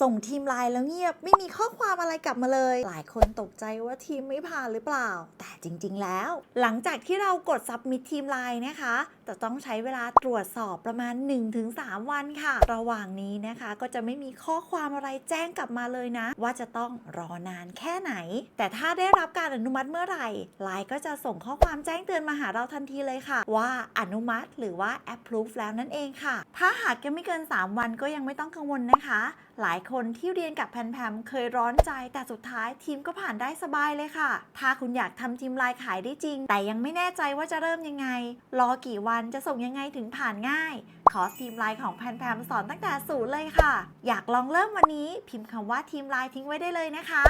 ส่งทีมไลน์แล้วเงียบไม่มีข้อความอะไรกลับมาเลย หลายคนตกใจว่าทีมไม่ผ่านหรือเปล่า แต่จริง ๆ แล้ว หลังจากที่เรากด submit ทีมไลน์นะคะ จะต้องใช้เวลาตรวจสอบประมาณ 1-3 วันค่ะ ระหว่างนี้นะคะ ก็จะไม่มีข้อความอะไรแจ้งกลับมาเลยนะ ว่าจะต้องรอนานแค่ไหน แต่ถ้าได้รับการอนุมัติเมื่อไหร่ไลน์ก็จะส่งข้อความแจ้งเตือนมาหาเราทันทีเลยค่ะ ว่าอนุมัติหรือว่า approve แล้วนั่นเองค่ะ ถ้าหากยังไม่เกิน 3 วันก็ยังไม่ต้องกังวลนะคะ หลายคนที่เรียนกับแพนแพมเคยร้อนใจ แต่สุดท้ายทีมก็ผ่านได้สบายเลยค่ะ ถ้าคุณอยากทำทีมไลน์ขายได้จริง แต่ยังไม่แน่ใจว่าจะเริ่มยังไง รอกี่วันจะส่งยังไงถึงผ่านง่าย ขอทีมไลน์ของแพนแพมสอนตั้งแต่ศูนย์เลยค่ะ อยากลองเริ่มวันนี้ พิมพ์คำว่าทีมไลน์ทิ้งไว้ได้เลยนะคะ